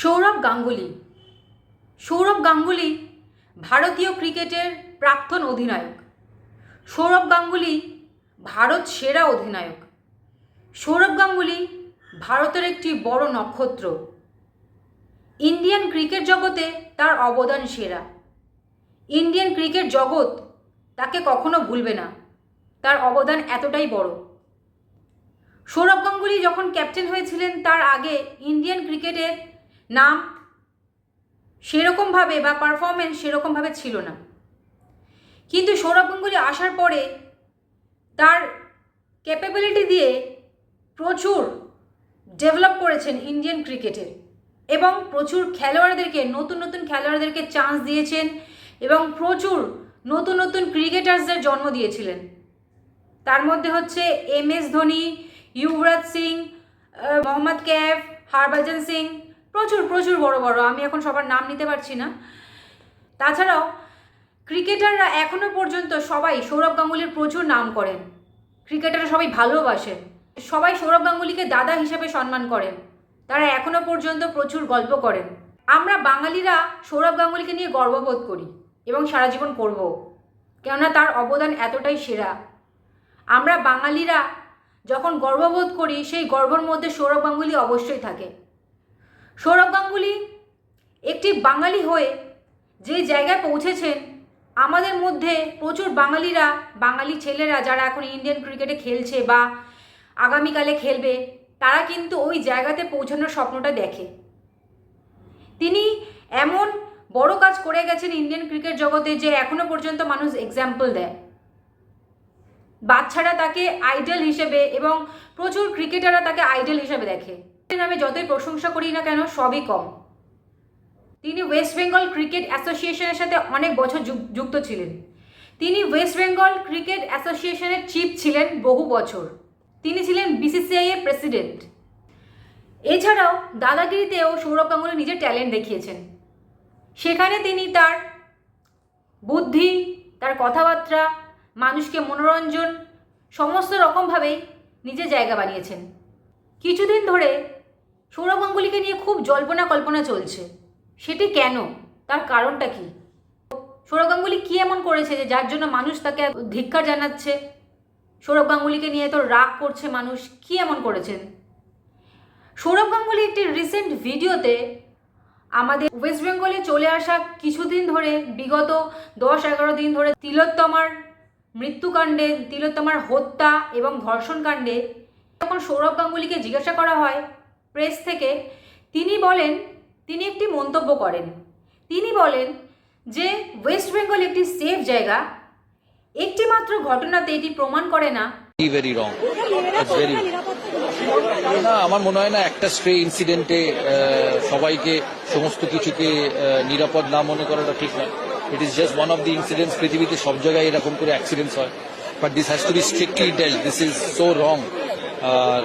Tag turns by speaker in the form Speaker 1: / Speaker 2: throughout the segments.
Speaker 1: সৌরভ গাঙ্গুলি। সৌরভ গাঙ্গুলি ভারতীয় ক্রিকেটের প্রাক্তন অধিনায়ক। সৌরভ গাঙ্গুলি ভারত সেরা অধিনায়ক। সৌরভ গাঙ্গুলি ভারতের একটি বড় নক্ষত্র। ইন্ডিয়ান ক্রিকেট জগতে তার অবদান সেরা। ইন্ডিয়ান ক্রিকেট জগৎ তাকে কখনো ভুলবে না। তার অবদান এতটাই বড়। সৌরভ গাঙ্গুলি যখন ক্যাপ্টেন হয়েছিলেন, তার আগে ইন্ডিয়ান ক্রিকেটের নাম সেরকমভাবে বা পারফরমেন্স সেরকমভাবে ছিল না। কিন্তু সৌরভ গাঙ্গুলি আসার পরে তার ক্যাপাবিলিটি দিয়ে প্রচুর ডেভেলপ করেছেন ইন্ডিয়ান ক্রিকেটের এবং প্রচুর খেলোয়াড়দেরকে, নতুন নতুন খেলোয়াড়দেরকে চান্স দিয়েছেন এবং প্রচুর নতুন নতুন ক্রিকেটার্সদের জন্ম দিয়েছিলেন। তার মধ্যে হচ্ছে এম এস ধোনি যুবরাজ সিং মোহাম্মদ ক্যাফ হরভজন সিং প্রচুর প্রচুর বড় বড়। আমি এখন সবার নাম নিতে পারছি না। তাছাড়াও ক্রিকেটাররা এখনও পর্যন্ত সবাই সৌরভ গাঙ্গুলির প্রচুর নাম করেন। ক্রিকেটাররা সবাই ভালোবাসেন। সবাই সৌরভ গাঙ্গুলিকে দাদা হিসেবে সম্মান করেন। তারা এখনও পর্যন্ত প্রচুর গল্প করেন। আমরা বাঙালিরা সৌরভ গাঙ্গুলিকে নিয়ে গর্ববোধ করি এবং সারা জীবন করব কেননা তার অবদান এতটাই সেরা। আমরা বাঙালিরা যখন গর্ববোধ করি, সেই গর্বর মধ্যে সৌরভ গাঙ্গুলি অবশ্যই থাকে। সৌরভ গাঙ্গুলি একটি বাঙালি হয়ে যে জায়গায় পৌঁছেছেন, আমাদের মধ্যে প্রচুর বাঙালিরা, বাঙালি ছেলেরা যারা এখন ইন্ডিয়ান ক্রিকেটে খেলছে বা আগামীকালে খেলবে, তারা কিন্তু ওই জায়গাতে পৌঁছানোর স্বপ্নটা দেখে। তিনি এমন বড় কাজ করে গেছেন ইন্ডিয়ান ক্রিকেট জগতে যে এখনও পর্যন্ত মানুষ এক্সাম্পল দেয়। বাচ্চারা তাকে আইডল হিসেবে এবং প্রচুর ক্রিকেটাররা তাকে আইডল হিসেবে দেখে। আমি যতই প্রশংসা করি না কেন, সবই কম। তিনি ওয়েস্ট বেঙ্গল ক্রিকেট অ্যাসোসিয়েশনের সাথে অনেক বছর যুক- যুক্ত ছিলেন। তিনি ওয়েস্ট বেঙ্গল ক্রিকেট অ্যাসোসিয়েশনের চিফ ছিলেন বহু বছর। তিনি ছিলেন বিসিসিআই এর প্রেসিডেন্ট এছাড়াও দাদাগিরিতেও সৌরভ গাঙ্গুলি নিজের ট্যালেন্ট দেখিয়েছেন। সেখানে তিনি তার বুদ্ধি, তার কথাবার্তা, মানুষকে মনোরঞ্জন, সমস্ত রকমভাবেই নিজের জায়গা বানিয়েছেন। কিছুদিন ধরে সৌরভ গাঙ্গুলিকে নিয়ে খুব জল্পনা কল্পনা চলছে। সেটি কেন? তার কারণটা কি? সৌরভ গাঙ্গুলি কী এমন করেছে যে যার জন্য মানুষ তাকে ধিক্কার জানাচ্ছে? সৌরভ গাঙ্গুলিকে নিয়ে তো রাগ করছে মানুষ, কী এমন করেছেন? সৌরভ গাঙ্গুলি একটি রিসেন্ট ভিডিওতে আমাদের ওয়েস্ট বেঙ্গলে চলে আসা কিছুদিন ধরে, বিগত দশ এগারো দিন ধরে তিলোত্তমার মৃত্যুকাণ্ডে, তিলোত্তমার হত্যা এবং ধর্ষণ কাণ্ডে যখন সৌরভ গাঙ্গুলিকে জিজ্ঞাসা করা হয় প্রেস থেকে তিনি বলেন তিনি একটি মন্তব্য করেন। তিনি বলেন যে ওয়েস্ট বেঙ্গল একটি সেফ জায়গা। একটি মাত্র ঘটনাতে এটি প্রমাণ করে না।
Speaker 2: ভেরি ভেরি রং ভেরি না আমার মনে হয় না একটা স্ট্রে ইনসিডেন্টে সবাইকে সমস্ত কিছুকে নিরাপদ না মনে করাটা ঠিক নয়। It is just one of the incidents পৃথিবীতে সব জায়গায় এরকম করে অ্যাক্সিডেন্টস হয়। But this has to be strictly dealt this is so wrong আর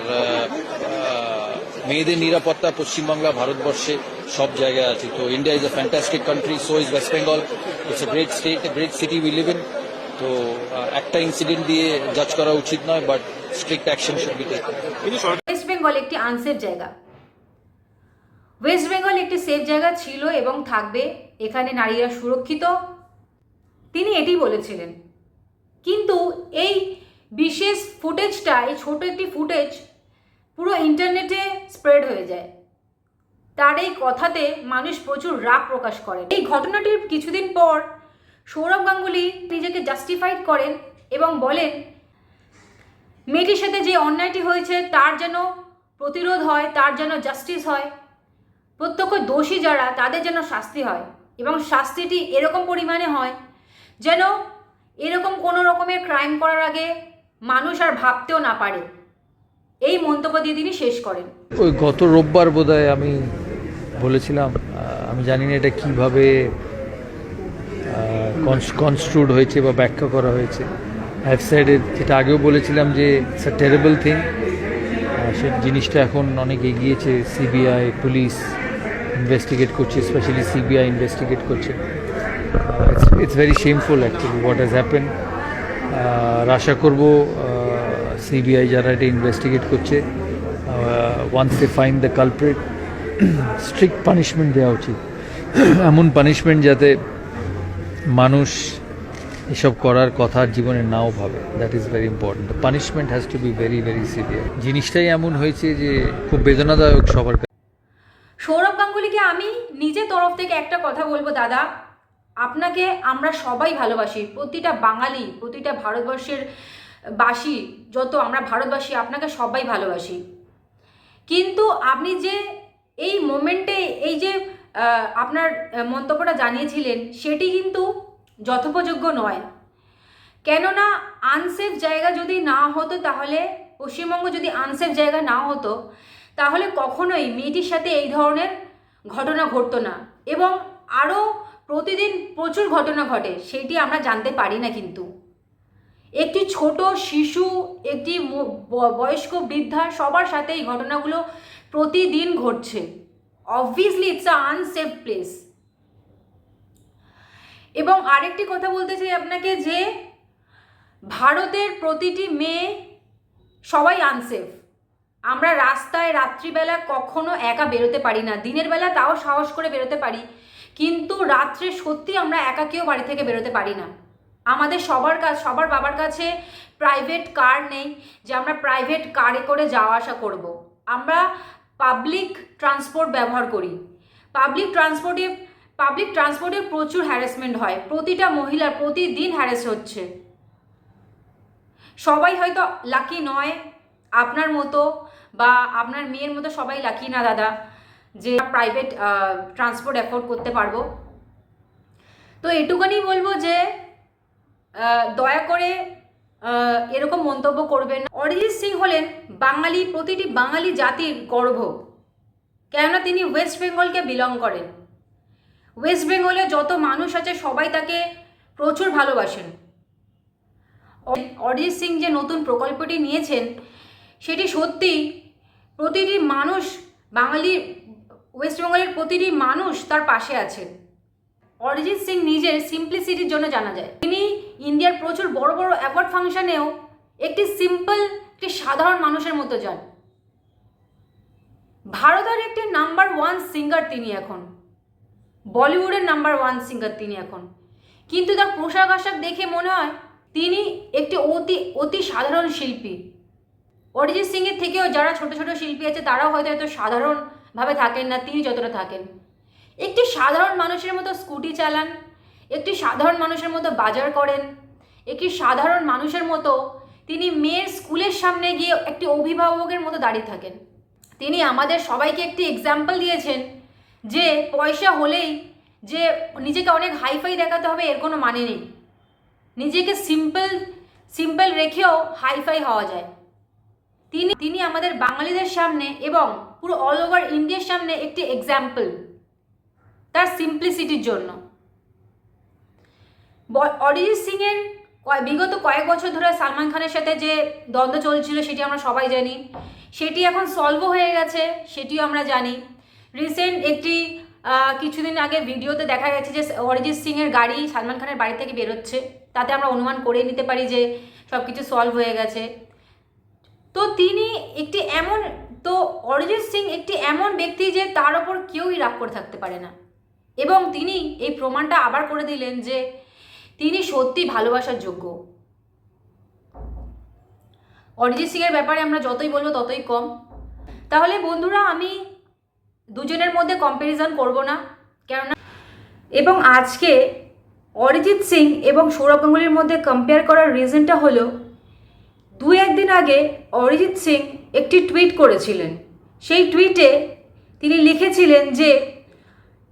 Speaker 2: মেয়েদের নিরাপত্তা পশ্চিমবাংলা ভারতবর্ষে সব জায়গায় আছে। তো India is a fantastic country so is West Bengal it's a great state a great city we live in তো একটা ইনসিডেন্ট দিয়ে জাজ করা উচিত নয় but strict action should be taken
Speaker 1: West Bengal একটি আনসেফ জায়গা। ওয়েস্ট বেঙ্গল একটি সেফ জায়গা ছিল এবং থাকবে, এখানে নারীরা সুরক্ষিত। তিনি এটি বলেছিলেন। কিন্তু এই বিশেষ ফুটেজটা এই ছোট একটি ফুটেজ পুরো ইন্টারনেটে স্প্রেড হয়ে যায়। তার এই কথাতে মানুষ প্রচুর রাগ প্রকাশ করেন। এই ঘটনাটির কিছুদিন পর সৌরভ গাঙ্গুলি নিজেকে জাস্টিফাইড করেন এবং বলেন, মেয়েটির সাথে যে অন্যায়টি হয়েছে, তার যেন প্রতিরোধ হয়, তার যেন জাস্টিস হয়, প্রত্যক্ষ দোষী যারা, তাদের যেন শাস্তি হয় এবং শাস্তিটি এরকম পরিমাণে হয় যেন এরকম কোনো রকমের ক্রাইম করার আগে মানুষ আর ভাবতেও না পারে। এই মন্তব্য দিয়ে তিনি শেষ করেন।
Speaker 3: ওই গত রোববার বোধহয় আমি বলেছিলাম আমি জানি না এটা কীভাবে কনস্ট্রুড হয়েছে বা ব্যাখ্যা করা হয়েছে। হ্যাভ সাইড যেটা আগেও বলেছিলাম যে ইটস আ টেরেবল থিং সে জিনিসটা এখন অনেক এগিয়েছে সিবিআই পুলিশ ইনভেস্টিগেট করছে স্পেশালি সিবিআই ইনভেস্টিগেট করছে। It's very shameful actually what has happen আর আশা করব সিবিআই যারা এটা ইনভেস্টিগেট করছে once they find the culprit strict punishment দেওয়া উচিত। এমন পানিশমেন্ট যাতে মানুষ এসব করার কথা জীবনে নাও ভাবে। That is very important punishment has to be very very severe জিনিসটাই এমন হয়েছে যে খুব বেদনাদায়ক সবার
Speaker 1: সৌরভ গাঙ্গুলিকে আমি নিজের তরফ থেকে একটা কথা বলব, দাদা। আপনাকে আমরা সবাই ভালোবাসি। প্রতিটা বাঙালি, প্রতিটা ভারতবর্ষের বাসী, যত আমরা ভারতবাসী, আপনাকে সবাই ভালোবাসি। কিন্তু আপনি যে এই মোমেন্টে, এই যে আপনার মন্তব্যটা জানিয়েছিলেন, সেটি কিন্তু যথোপযোগ্য নয়। কেননা আনসেফ জায়গা যদি না হতো, তাহলে, পশ্চিমবঙ্গ যদি আনসেফ জায়গা না হতো, তাহলে কখনোই মেয়েটির সাথে এই ধরনের ঘটনা ঘটতো না। এবং আরও প্রতিদিন প্রচুর ঘটনা ঘটে, সেটি আমরা জানতে পারি না কিন্তু। একটি ছোট শিশু, একটি বয়স্ক বৃদ্ধা, সবার সাথে এই ঘটনাগুলো প্রতিদিন ঘটছে। Obviously it's a unsafe place এবং আরেকটি কথা বলতে চাই আপনাকে যে, ভারতের প্রতিটি মেয়ে সবাই আনসেফ আমরা রাস্তায় রাত্রিবেলা কখনো একা বেরোতে পারি না। দিনের বেলা তাও সাহস করে বেরোতে পারি। কিন্তু রাত্রে সত্যি আমরা একা কেউ বাড়ি থেকে বেরোতে পারি না। আমাদের সবার কাছ, সবার বাবার কাছে প্রাইভেট কার নেই যে আমরা প্রাইভেট কারে করে যাওয়া আসা করব। আমরা পাবলিক ট্রান্সপোর্ট ব্যবহার করি। পাবলিক ট্রান্সপোর্টে পাবলিক ট্রান্সপোর্টে প্রচুর হ্যারাসমেন্ট হয়। প্রতিটা মহিলার প্রতিদিন হ্যারাস হচ্ছে। সবাই হয়তো লাকি নয়, আপনার মতো বা আপনার মেয়ের মতো সবাই লাকি না দাদা, যে প্রাইভেট ট্রান্সপোর্ট অ্যাফোর্ড করতে পারব। তো এটুকুনি বলব যে দয়া করে এরকম মন্তব্য করবেন অরিজিৎ সিং হলেন বাঙালি, প্রতিটি বাঙালি জাতির গর্ব। কেননা তিনি ওয়েস্ট বেঙ্গলকে বিলং করেন। ওয়েস্ট বেঙ্গলে যত মানুষ আছে, সবাই তাকে প্রচুর ভালোবাসেন। অরিজিৎ সিং যে নতুন প্রকল্পটি নিয়েছেন, সেটি সত্যি প্রতিটি মানুষ, বাঙালি ওয়েস্ট বেঙ্গলের প্রতিটি মানুষ তার পাশে আছেন। অরিজিৎ সিং নিজের সিম্পলিসিটির জন্য জানা যায়। তিনি ইন্ডিয়ার প্রচুর বড় বড় অ্যাওয়ার্ড ফাংশনেও একটি সিম্পল একটি সাধারণ মানুষের মতো যান ভারতের একটি নাম্বার ওয়ান সিঙ্গার তিনি এখন। বলিউডের নাম্বার ওয়ান সিঙ্গার তিনি এখন। কিন্তু তার পোশাক আশাক দেখে মনে হয় তিনি একটি অতি অতি সাধারণ শিল্পী। অরিজিৎ সিংয়ের থেকেও যারা ছোট ছোট শিল্পী আছে, তারাও হয়তো এত সাধারণভাবে থাকেন না, তিনি যতটা থাকেন। একটি সাধারণ মানুষের মতো স্কুটি চালান একটি সাধারণ মানুষের মতো বাজার করেন। একটি সাধারণ মানুষের মতো তিনি মেয়ের স্কুলের সামনে গিয়ে একটি অভিভাবকের মতো দাঁড়িয়ে থাকেন। তিনি আমাদের সবাইকে একটি এক্সাম্পল দিয়েছেন যে পয়সা হলেই যে নিজেকে অনেক হাইফাই দেখাতে হবে, এর কোনো মানে নেই। নিজেকে সিম্পল সিম্পল রেখেও হাইফাই হওয়া যায়। তিনি তিনি আমাদের বাঙালিদের সামনে এবং পুরো অল ওভার ইন্ডিয়ার সামনে একটি এক্সাম্পল তার সিম্পলিসিটির জন্য। অরিজিৎ সিংয়ের বিগত কয়েক বছর ধরে সালমান খানের সাথে যে দ্বন্দ্ব চলছিল সেটি আমরা সবাই জানি। সেটি এখন সলভ হয়ে গেছে, সেটিও আমরা জানি। রিসেন্ট একটি কিছুদিন আগে ভিডিওতে দেখা গেছে যে অরিজিৎ সিংয়ের গাড়ি সালমান খানের বাড়ি থেকে বেরোচ্ছে। তাতে আমরা অনুমান করে নিতে পারি যে সব কিছু সলভ হয়ে গেছে। তো তিনি একটি এমন, তো অরিজিৎ সিং একটি এমন ব্যক্তি যে তার ওপর কেউই রাগ করে থাকতে পারে না। এবং তিনি এই প্রমাণটা আবার করে দিলেন যে তিনি সত্যি ভালোবাসার যোগ্য। অরিজিৎ সিংয়ের ব্যাপারে আমরা যতই বলব ততই কম। তাহলে বন্ধুরা, আমি দুজনের মধ্যে কম্প্যারিজন করব না, কেননা এবং আজকে অরিজিৎ সিং এবং সৌরভ গাঙ্গুলির মধ্যে কম্পেয়ার করার রিজনটা হলো, দু একদিন আগে অরিজিৎ সিং একটি টুইট করেছিলেন। সেই টুইটে তিনি লিখেছিলেন যে,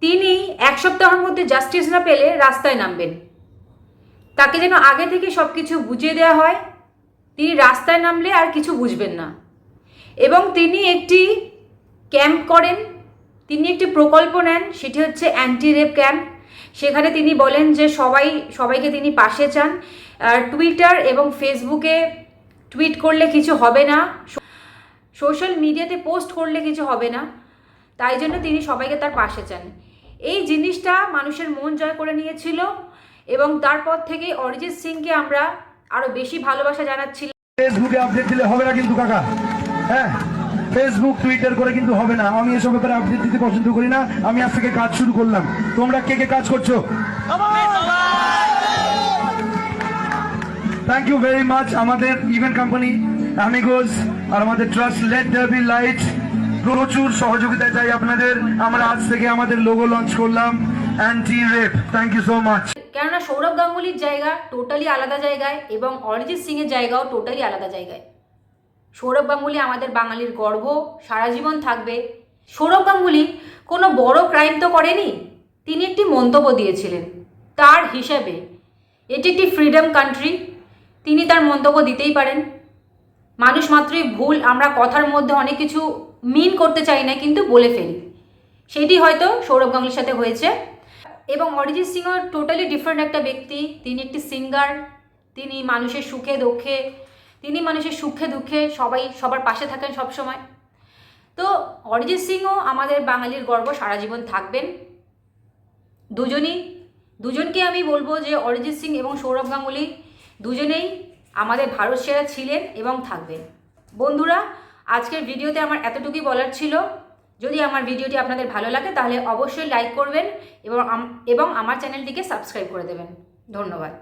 Speaker 1: তিনি এক সপ্তাহের মধ্যে জাস্টিস না পেলে রাস্তায় নামবেন। তাকে যেন আগে থেকে সব কিছু বুঝিয়ে দেওয়া হয়। তিনি রাস্তায় নামলে আর কিছু বুঝবেন না। এবং তিনি একটি ক্যাম্প করেন। তিনি একটি প্রকল্প নেন, সেটি হচ্ছে অ্যান্টি রেপ ক্যাম্প সেখানে তিনি বলেন যে সবাই, সবাইকে তিনি পাশে চান। টুইটার এবং ফেসবুকে টুইট করলে কিছু হবে না। সোশ্যাল মিডিয়াতে পোস্ট করলে কিছু হবে না। তাই জন্য তিনি সবাইকে তার পাশে চান। এই জিনিসটা মানুষের মন জয় করে নিয়েছিল। এবং তারপর থেকে অরিজিৎ সিংকে আমরা আরও বেশি ভালোবাসা জানাচ্ছিলাম
Speaker 4: ফেসবুকে আপডেট দিলে হবে না কিন্তু কাকা। হ্যাঁ ফেসবুক, টুইটার করে কিন্তু হবে না। আমি এসব ব্যাপারে আপডেট দিতে পছন্দ করি না। আমি আজ থেকে কাজ শুরু করলাম। তোমরা কে কে কাজ করছ? থ্যাংক ইউ ভেরি মাচ আমাদের ইভেন্ট কোম্পানি অ্যামিগোস আর আমাদের ট্রাস্ট লেট ডাবি লাইট প্রচুর সহযোগিতা চাই আপনাদের। আমরা আজ থেকে আমাদের লোগো লঞ্চ করলাম anti rape thank you so much
Speaker 1: কেননা সৌরভ গাঙ্গুলির জায়গা টোটালি আলাদা জায়গায় এবং অরিজিৎ সিংয়ের জায়গাও টোটালি আলাদা জায়গায়। সৌরভ গাঙ্গুলি আমাদের বাঙালির গর্ব, সারা জীবন থাকবে। সৌরভ গাঙ্গুলি কোনো বড় ক্রাইম তো করেনি, তিনি একটি মন্তব্য দিয়েছিলেন তার হিসেবে। এটি একটি ফ্রিডম কান্ট্রি তিনি তার মন্তব্য দিতেই পারেন। মানুষ মাত্রই ভুল, আমরা কথার মধ্যে অনেক কিছু মিন করতে চাই না, কিন্তু বলে ফেলি। সেটি হয়তো সৌরভ গাঙ্গুলির সাথে হয়েছে। এবং অরিজিৎ সিংও টোটালি ডিফারেন্ট একটা ব্যক্তি। তিনি একটি সিঙ্গার তিনি মানুষের সুখে দুঃখে, তিনি মানুষের সুখে দুঃখে সবাই, সবার পাশে থাকেন সব সময় তো অরিজিৎ সিংও আমাদের বাঙালির গর্ব, সারা জীবন থাকবেন। দুজনই, দুজনকে আমি বলব যে অরিজিৎ সিং এবং সৌরভ গাঙ্গুলি দুজনেই আমাদের ভারত সেরা ছিলেন এবং থাকবেন। বন্ধুরা, আজকের ভিডিওতে আমার এতটুকুই বলার ছিল। যদি আমার ভিডিওটি আপনাদের ভালো লাগে, তাহলে অবশ্যই লাইক করবেন এবং এবং আমার চ্যানেলটিকে সাবস্ক্রাইব করে দেবেন। ধন্যবাদ।